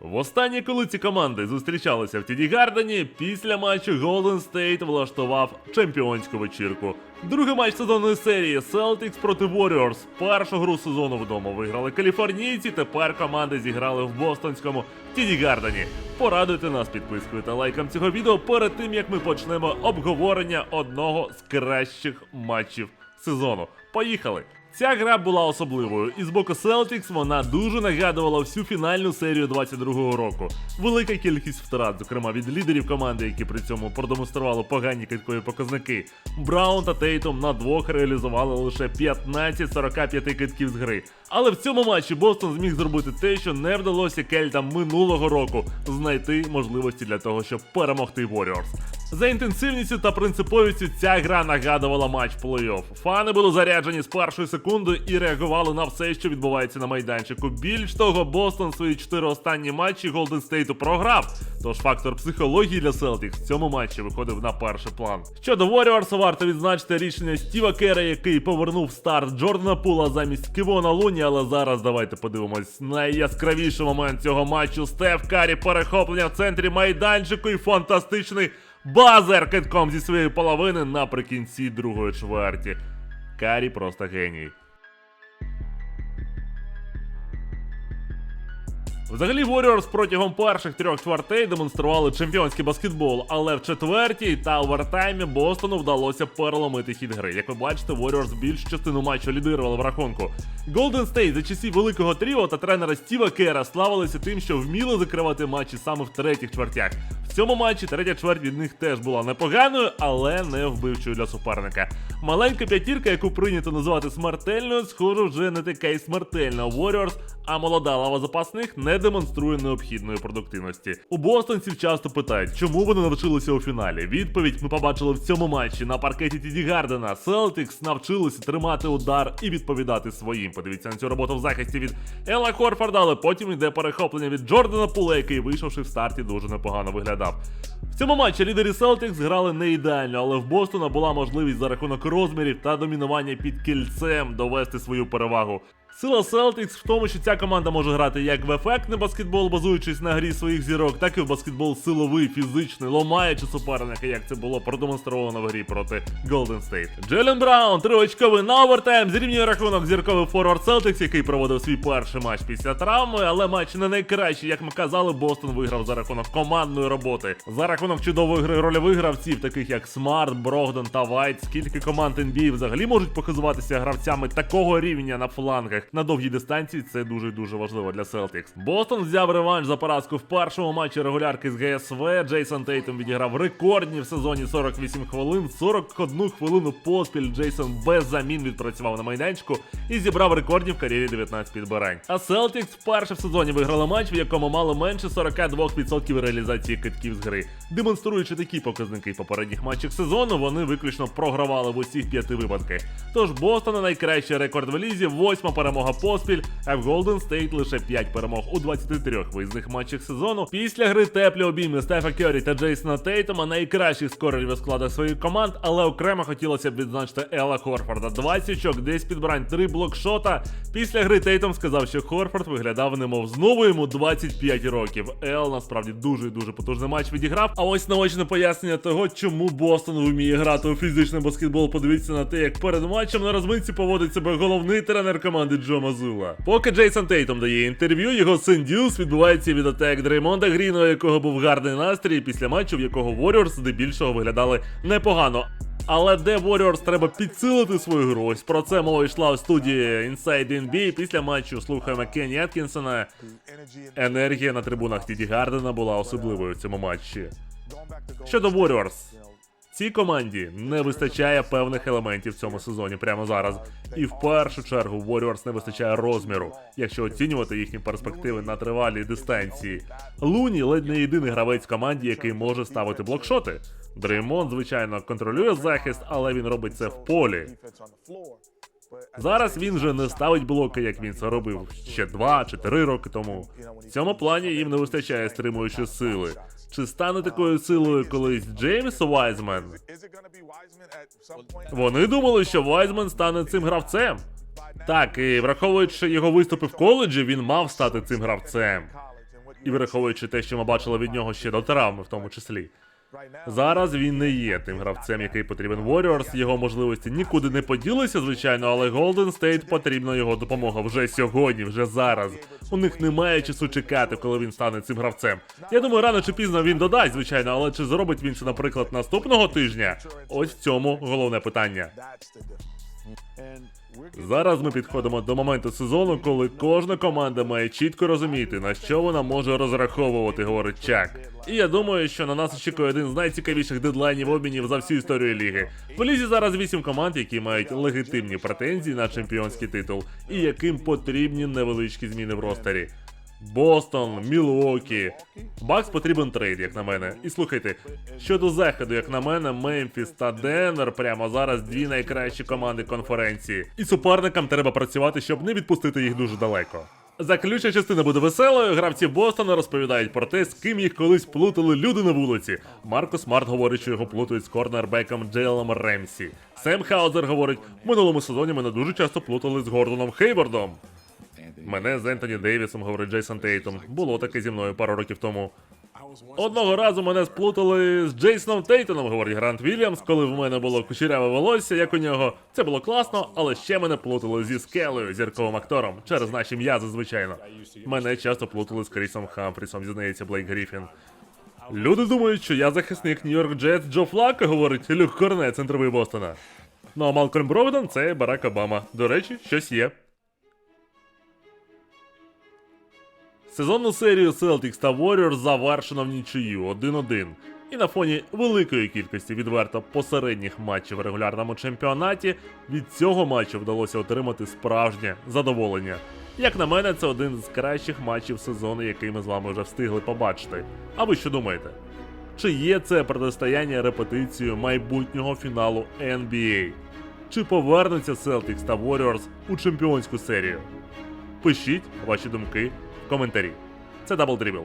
Востаннє, коли ці команди зустрічалися в Тіді Гардені, після матчу Golden State влаштував чемпіонську вечірку. Другий матч сезонної серії Celtics проти Warriors. Першу гру сезону вдома виграли каліфорнійці. Тепер команди зіграли в бостонському Тіді Гардені. Порадуйте нас підпискою та лайком цього відео перед тим, як ми почнемо обговорення одного з кращих матчів сезону. Поїхали! Ця гра була особливою, і з боку Celtics вона дуже нагадувала всю фінальну серію 22-го року. Велика кількість втрат, зокрема від лідерів команди, які при цьому продемонстрували погані киткові показники. Браун та Тейтом на двох реалізували лише 15 з 45 китків з гри. Але в цьому матчі Бостон зміг зробити те, що не вдалося кельтам минулого року знайти можливості для того, щоб перемогти Warriors. За інтенсивністю та принциповістю ця гра нагадувала матч плей-офф. Фани були заряджені з першої секунди і реагували на все, що відбувається на майданчику. Більш того, Бостон свої чотири останні матчі Голден Стейту програв. Тож фактор психології для Celtics в цьому матчі виходив на перший план. Щодо Warriors, варто відзначити рішення Стіва Кера, який повернув старт Джордана Пула замість Кивона Луні. Але зараз давайте подивимось найяскравіший момент цього матчу. Стеф Карі перехоплення в центрі майданчику і фантастичний базер китком зі своєї половини наприкінці другої чверті. Карі просто геній. Взагалі, Warriors протягом перших трьох чвертей демонстрували чемпіонський баскетбол, але в четвертій та овертаймі Бостону вдалося переломити хід гри. Як ви бачите, Warriors більшу частину матчу лідирували в рахунку. Golden State за часів великого тріо та тренера Стіва Кера славилися тим, що вміли закривати матчі саме в третіх чвертях. В цьому матчі третя чверть від них теж була непоганою, але не вбивчою для суперника. Маленька п'ятірка, яку прийнято називати смертельною, схоже, вже не така й смертельна Warriors, а молода лава запасних не демонструє необхідної продуктивності. У бостонців часто питають, чому вони навчилися у фіналі. Відповідь ми побачили в цьому матчі на паркеті Тіді Гардена. Celtics навчилися тримати удар і відповідати своїм. Подивіться на цю роботу в захисті від Ела Хорфорда, але потім йде перехоплення від Джордана Пула, який вийшовши в старті дуже непогано виглядав. В цьому матчі лідери Celtics грали не ідеально, але в Бостона була можливість за рахунок розмірів та домінування під кільцем довести свою перевагу. Сила Celtics в тому, що ця команда може грати як в ефектний баскетбол, базуючись на грі своїх зірок, так і в баскетбол силовий, фізичний, ломаючи суперника, як це було продемонстровано в грі проти Golden State. Джелен Браун, триочковий на овертайм, зрівнює рахунок зірковий форвард Celtics, який проводив свій перший матч після травми, але матч не найкращий, як ми казали, Бостон виграв за рахунок командної роботи. За рахунок чудової гри рольових гравців, таких як Смарт, Брогдон та Вайт, скільки команд NBA взагалі можуть показуватися гравцями такого рівня на флангах на довгій дистанції. Це дуже дуже важливо для Celtics. Бостон взяв реванш за поразку в першому матчі регулярки з ГСВ. Джейсон Тейтом відіграв рекордні в сезоні 48 хвилин, 41 хвилину поспіль. Джейсон без замін відпрацював на майданчику і зібрав рекордні в кар'єрі 19 підбирань. А Celtics вперше в сезоні виграли матч, в якому мало менше 42% реалізації китків з гри. Демонструючи такі показники попередніх матчах сезону, вони виключно програвали в усіх п'яти випадках. Тож Бостона найкращий рекорд в лізі, восьма перемога поспіль, а в Golden State лише 5 перемог у 23 виїзних матчах сезону. Після гри теплі обійми Стефа Кьорі та Джейсона Тейтома найкращих скорерів у складах своїх команд, але окремо хотілося б відзначити Ела Хорфорда. 20 очок, десь підбрань, 3 блокшота. Після гри Тейтом сказав, що Хорфорд виглядав немов знову йому 25 років. Ел насправді дуже дуже потужний матч відіграв. А ось наочне пояснення того, чому Бостон вміє грати у фізичний баскетбол. Подивіться на те, як перед матчем на розминці поводить себе головний тренер команди Джо Мазула. Поки Джейсон Тейтом дає інтерв'ю, його син Дюс відбувається від атак Дреймонда Гріна, якого був гарний настрій після матчу, в якого Warriors здебільшого виглядали непогано. Але де Warriors треба підсилити свою гру. Ось про це мова йшла у студії Inside NBA. Після матчу слухаємо Кенні Аткінсона. Енергія на трибунах Тіді Гардена була особливою в цьому матчі. Щодо Warriors, цій команді не вистачає певних елементів в цьому сезоні прямо зараз. І в першу чергу Warriors не вистачає розміру, якщо оцінювати їхні перспективи на тривалій дистанції. Луні ледь не єдиний гравець в команді, який може ставити блокшоти. Дреймон, звичайно, контролює захист, але він робить це в полі. Зараз він вже не ставить блоки, як він це робив ще два чи три роки тому. В цьому плані їм не вистачає стримуючої сили. Чи стане такою силою колись Джеймс Вайзмен? Вони думали, що Вайзмен стане цим гравцем. Так, і враховуючи його виступи в коледжі, він мав стати цим гравцем. і враховуючи те, що ми бачили від нього ще до травми, в тому числі. Зараз він не є тим гравцем, який потрібен Warriors. Його можливості нікуди не поділися, звичайно, але Golden State потрібна його допомога вже сьогодні, вже зараз. У них немає часу чекати, коли він стане цим гравцем. Я думаю, рано чи пізно він додасть, звичайно, але чи зробить він це, наприклад, наступного тижня? Ось в цьому головне питання. Зараз ми підходимо до моменту сезону, коли кожна команда має чітко розуміти, на що вона може розраховувати, говорить Чак. І я думаю, що на нас очікує один з найцікавіших дедлайнів обмінів за всю історію ліги. В лізі зараз вісім команд, які мають легітимні претензії на чемпіонський титул, і яким потрібні невеличкі зміни в ростері. Бостон, Мілуокі. Бакс потрібен трейд, як на мене. І слухайте, щодо заходу, як на мене, Мемфіс та Денвер прямо зараз дві найкращі команди конференції. І суперникам треба працювати, щоб не відпустити їх дуже далеко. Заключна частина буде веселою. Гравці Бостона розповідають про те, з ким їх колись плутали люди на вулиці. Марко Смарт говорить, що його плутають з корнербеком Джейлом Ремсі. Сем Хаузер говорить, в минулому сезоні мене дуже часто плутали з Гордоном Хейвордом. Мене з Ентоні Дейвісом, говорить Джейсон Тейтом. Було таке зі мною пару років тому. Одного разу мене сплутали з Джейсоном Тейтоном, говорить Грант Вільямс, коли в мене було кучеряве волосся, як у нього. Це було класно, але ще мене плутали зі Скелею, зірковим актором, через наші м'язи, звичайно. Мене часто плутали з Крісом Хамфрісом, зізнається Блейк Гріфін. Люди думають, що я захисник Нью-Йорк Джетс Джо Флака, говорить Люк Корне, центровий Бостона. Ну а Малкольм Брогдон це Барак Обама. До речі, щось є. Сезонну серію Celtics та Warriors завершено в нічию 1-1. І на фоні великої кількості відверто посередніх матчів в регулярному чемпіонаті від цього матчу вдалося отримати справжнє задоволення. Як на мене, це один з кращих матчів сезону, який ми з вами вже встигли побачити. А ви що думаєте? Чи є це протистояння репетицією майбутнього фіналу NBA? Чи повернуться Celtics та Warriors у чемпіонську серію? Пишіть ваші думки коментарі. Це Double Dribble.